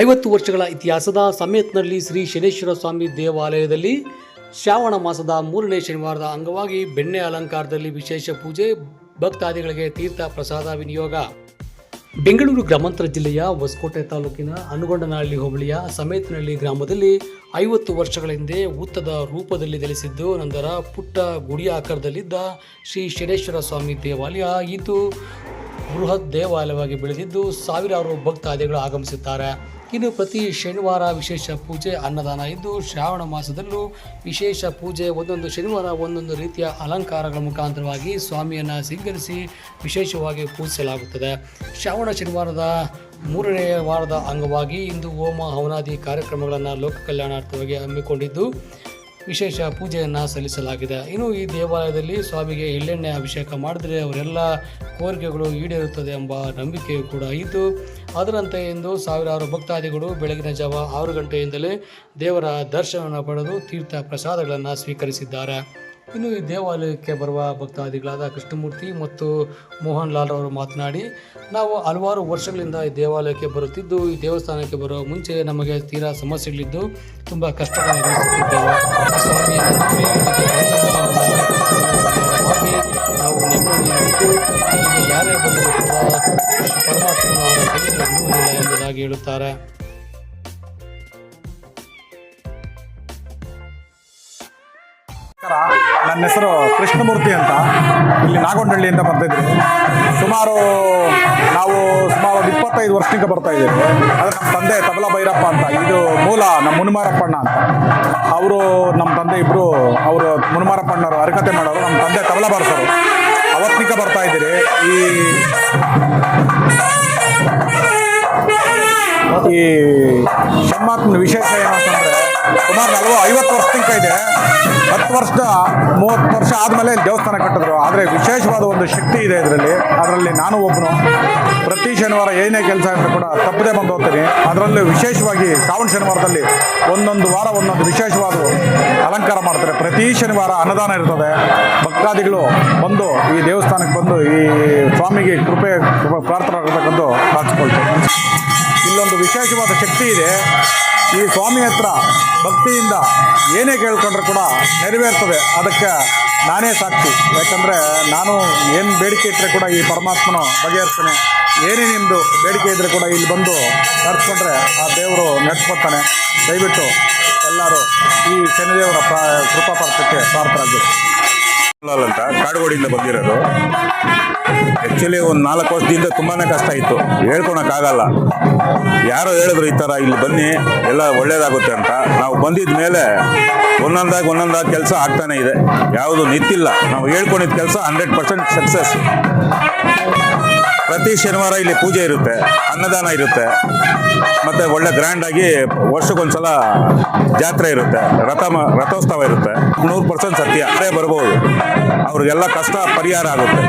ಐವತ್ತು ವರ್ಷಗಳ ಇತಿಹಾಸದ ಸಮೇತ್ನಲ್ಲಿ ಶ್ರೀ ಶನೇಶ್ವರ ಸ್ವಾಮಿ ದೇವಾಲಯದಲ್ಲಿ ಶ್ರಾವಣ ಮಾಸದ ಮೂರನೇ ಶನಿವಾರದ ಅಂಗವಾಗಿ ಬೆಣ್ಣೆ ಅಲಂಕಾರದಲ್ಲಿ ವಿಶೇಷ ಪೂಜೆ, ಭಕ್ತಾದಿಗಳಿಗೆ ತೀರ್ಥ ಪ್ರಸಾದ ವಿನಿಯೋಗ. ಬೆಂಗಳೂರು ಗ್ರಾಮಾಂತರ ಜಿಲ್ಲೆಯ ಹೊಸಕೋಟೆ ತಾಲೂಕಿನ ಅನುಗೊಂಡನಹಳ್ಳಿ ಹೋಬಳಿಯ ಸಮೇತ್ನಹಳ್ಳಿ ಗ್ರಾಮದಲ್ಲಿ ಐವತ್ತು ವರ್ಷಗಳ ಹಿಂದೆ ಉತ್ತದ ರೂಪದಲ್ಲಿ ನೆಲೆಸಿದ್ದು, ನಂತರ ಪುಟ್ಟ ಗುಡಿ ಆಕಾರದಲ್ಲಿದ್ದ ಶ್ರೀ ಶನೇಶ್ವರ ಸ್ವಾಮಿ ದೇವಾಲಯ ಇದು ಬೃಹತ್ ದೇವಾಲಯವಾಗಿ ಬೆಳೆದಿದ್ದು, ಸಾವಿರಾರು ಭಕ್ತಾದಿಗಳು ಆಗಮಿಸುತ್ತಾರೆ. ಇನ್ನು ಪ್ರತಿ ಶನಿವಾರ ವಿಶೇಷ ಪೂಜೆ, ಅನ್ನದಾನ ಇದ್ದು ಶ್ರಾವಣ ಮಾಸದಲ್ಲೂ ವಿಶೇಷ ಪೂಜೆ, ಒಂದೊಂದು ಶನಿವಾರ ಒಂದೊಂದು ರೀತಿಯ ಅಲಂಕಾರಗಳ ಮುಖಾಂತರವಾಗಿ ಸ್ವಾಮಿಯನ್ನು ಸಿಂಗರಿಸಿ ವಿಶೇಷವಾಗಿ ಪೂಜಿಸಲಾಗುತ್ತದೆ. ಶ್ರಾವಣ ಶನಿವಾರದ ಮೂರನೇ ವಾರದ ಅಂಗವಾಗಿ ಇಂದು ಹೋಮ ಹವನಾದಿ ಕಾರ್ಯಕ್ರಮಗಳನ್ನು ಲೋಕ ಕಲ್ಯಾಣಾರ್ಥವಾಗಿ ಹಮ್ಮಿಕೊಂಡಿದ್ದು ವಿಶೇಷ ಪೂಜೆಯನ್ನು ಸಲ್ಲಿಸಲಾಗಿದೆ. ಇನ್ನು ಈ ದೇವಾಲಯದಲ್ಲಿ ಸ್ವಾಮಿಗೆ ಎಳ್ಳೆಣ್ಣೆ ಅಭಿಷೇಕ ಮಾಡಿದರೆ ಅವರೆಲ್ಲ ಕೋರಿಕೆಗಳು ಈಡೇರುತ್ತದೆ ಎಂಬ ನಂಬಿಕೆಯೂ ಕೂಡ ಇದ್ದು, ಅದರಂತೆ ಇಂದು ಸಾವಿರಾರು ಭಕ್ತಾದಿಗಳು ಬೆಳಗಿನ ಜಾವ ಆರು ಗಂಟೆಯಿಂದಲೇ ದೇವರ ದರ್ಶನವನ್ನು ಪಡೆದು ತೀರ್ಥ ಪ್ರಸಾದಗಳನ್ನು ಸ್ವೀಕರಿಸಿದ್ದಾರೆ. ಇನ್ನು ಈ ದೇವಾಲಯಕ್ಕೆ ಬರುವ ಭಕ್ತಾದಿಗಳಾದ ಕೃಷ್ಣಮೂರ್ತಿ ಮತ್ತು ಮೋಹನ್ ಲಾಲ್ ಅವರು ಮಾತನಾಡಿ, ನಾವು ಹಲವಾರು ವರ್ಷಗಳಿಂದ ಈ ದೇವಾಲಯಕ್ಕೆ ಬರುತ್ತಿದ್ದು, ಈ ದೇವಸ್ಥಾನಕ್ಕೆ ಬರುವ ಮುಂಚೆ ನಮಗೆ ತೀರಾ ಸಮಸ್ಯೆಗಳಿದ್ದು, ತುಂಬ ಕಷ್ಟ ನಾವು ಯಾರೇ ಬಂದರೂ ಕೂಡ ಎಂಬುದಾಗಿ ಹೇಳುತ್ತಾರೆ. ನನ್ನ ಹೆಸರು ಕೃಷ್ಣಮೂರ್ತಿ ಅಂತ. ಇಲ್ಲಿ ನಾಗೊಂಡಹಳ್ಳಿಯಿಂದ ಬರ್ತಿದ್ವಿ ಸುಮಾರು ನಾವು ಸುಮಾರು ಒಂದು ಇಪ್ಪತ್ತೈದು ವರ್ಷದಿಂದ ಬರ್ತಾ ಇದ್ದೀವಿ. ಆದರೆ ನಮ್ಮ ತಂದೆ ತಬಲ ಭೈರಪ್ಪ ಅಂತ. ಇದು ಮೂಲ ನಮ್ಮ ಮುನಿಮಾರಪ್ಪಣ್ಣ ಅಂತ. ಅವರು ನಮ್ಮ ತಂದೆ ಇಬ್ಬರು ಅವರು ಮುನಿಮಾರಪ್ಪಣ್ಣವರು ಹರಕತೆ ಮಾಡೋರು. ನಮ್ಮ ತಂದೆ ತಬಲ ಬಾರಿಸೋರು ಅವತ್ತಿನಿಕ ಬರ್ತಾ ಇದ್ದೀರಿ. ಈ ಈ ಶಮ್ಮಾತ್ಮ ವಿಶೇಷ ಏನು ಅಂತಂದರೆ ಸುಮಾರು ನಲ್ವ ಐವತ್ತು ವರ್ಷದಿಂದ ಇದೆ. ಹತ್ತು ವರ್ಷ, ಮೂವತ್ತು ವರ್ಷ ಆದಮೇಲೆ ದೇವಸ್ಥಾನ ಕಟ್ಟಿದ್ರು. ಆದರೆ ವಿಶೇಷವಾದ ಒಂದು ಶಕ್ತಿ ಇದೆ ಇದರಲ್ಲಿ. ಅದರಲ್ಲಿ ನಾನು ಒಬ್ಬನು ಪ್ರತಿ ಶನಿವಾರ ಏನೇ ಕೆಲಸ ಅಂತ ಕೂಡ ತಪ್ಪದೆ ಬಂದು ಹೋಗ್ತೀನಿ. ಅದರಲ್ಲೂ ವಿಶೇಷವಾಗಿ ಶ್ರಾವಣ ಶನಿವಾರದಲ್ಲಿ ಒಂದೊಂದು ವಾರ ಒಂದೊಂದು ವಿಶೇಷವಾದ ಅಲಂಕಾರ ಮಾಡ್ತಾರೆ. ಪ್ರತಿ ಶನಿವಾರ ಅನ್ನದಾನ ಇರ್ತದೆ. ಭಕ್ತಾದಿಗಳು ಬಂದು ಈ ದೇವಸ್ಥಾನಕ್ಕೆ ಬಂದು ಈ ಸ್ವಾಮಿಗೆ ಕೃಪೆ ಪ್ರಾರ್ಥನೆ ಆಗತಕ್ಕಂಥ ಪ್ರಾರ್ಥಿಸ್ಕೊಳ್ತೇವೆ ಇಲ್ಲೊಂದು ವಿಶೇಷವಾದ ಶಕ್ತಿ ಇದೆ. ಈ ಸ್ವಾಮಿ ಹತ್ರ ಭಕ್ತಿಯಿಂದ ಏನೇ ಕೇಳ್ಕೊಂಡ್ರು ಕೂಡ ನೆರವೇರ್ತದೆ. ಅದಕ್ಕೆ ನಾನೇ ಸಾಕ್ಷಿ. ಯಾಕಂದರೆ ನಾನು ಏನು ಬೇಡಿಕೆ ಇಟ್ಟರೆ ಕೂಡ ಈ ಪರಮಾತ್ಮನ ಬಗೆಹರಿಸ್ತಾನೆ. ಏನೇ ನಿಮ್ಮದು ಬೇಡಿಕೆ ಇದ್ದರೆ ಕೂಡ ಇಲ್ಲಿ ಬಂದು ತರಿಸ್ಕೊಂಡ್ರೆ ಆ ದೇವರು ನೆಟ್ಕೊತಾನೆ ದಯವಿಟ್ಟು ಎಲ್ಲರೂ ಈ ಶನಿದೇವರ ಪ್ರಾ, ಕೃಪಾ ಪಾತ್ರಕ್ಕೆ ಪ್ರಾರ್ಥರಾಗಬೇಕು ಅಂತ ಕಾಡುಗೋಡಿಯಿಂದ ಬಂದಿರೋದು ಆ್ಯಕ್ಚುಲಿ ಒಂದು ನಾಲ್ಕು ವರ್ಷದಿಂದ ತುಂಬಾ ಕಷ್ಟ ಇತ್ತು. ಹೇಳ್ಕೊಳಕ್ಕಾಗಲ್ಲ ಯಾರೋ ಹೇಳಿದ್ರು ಈ ಥರ ಇಲ್ಲಿ ಬನ್ನಿ, ಎಲ್ಲ ಒಳ್ಳೇದಾಗುತ್ತೆ ಅಂತ. ನಾವು ಬಂದಿದ ಮೇಲೆ ಒಂದೊಂದಾಗಿ ಒಂದೊಂದಾಗಿ ಕೆಲಸ ಆಗ್ತಾನೆ ಇದೆ. ಯಾವುದು ನಿಂತಿಲ್ಲ. ನಾವು ಹೇಳ್ಕೊಂಡಿದ್ದ ಕೆಲಸ ಹಂಡ್ರೆಡ್ ಪರ್ಸೆಂಟ್ ಸಕ್ಸಸ್ ಪ್ರತಿ ಶನಿವಾರ ಇಲ್ಲಿ ಪೂಜೆ ಇರುತ್ತೆ, ಅನ್ನದಾನ ಇರುತ್ತೆ, ಮತ್ತು ಒಳ್ಳೆ ಗ್ರ್ಯಾಂಡಾಗಿ ವರ್ಷಕ್ಕೊಂದ್ಸಲ ಜಾತ್ರೆ ಇರುತ್ತೆ ರಥ ರಥೋತ್ಸವ ಇರುತ್ತೆ. ನೂರು ಪರ್ಸೆಂಟ್ ಸತ್ಯ, ಅದೇ ಬರ್ಬೋದು. ಅವ್ರಿಗೆಲ್ಲ ಕಷ್ಟ, ಪರಿಹಾರ ಆಗುತ್ತೆ.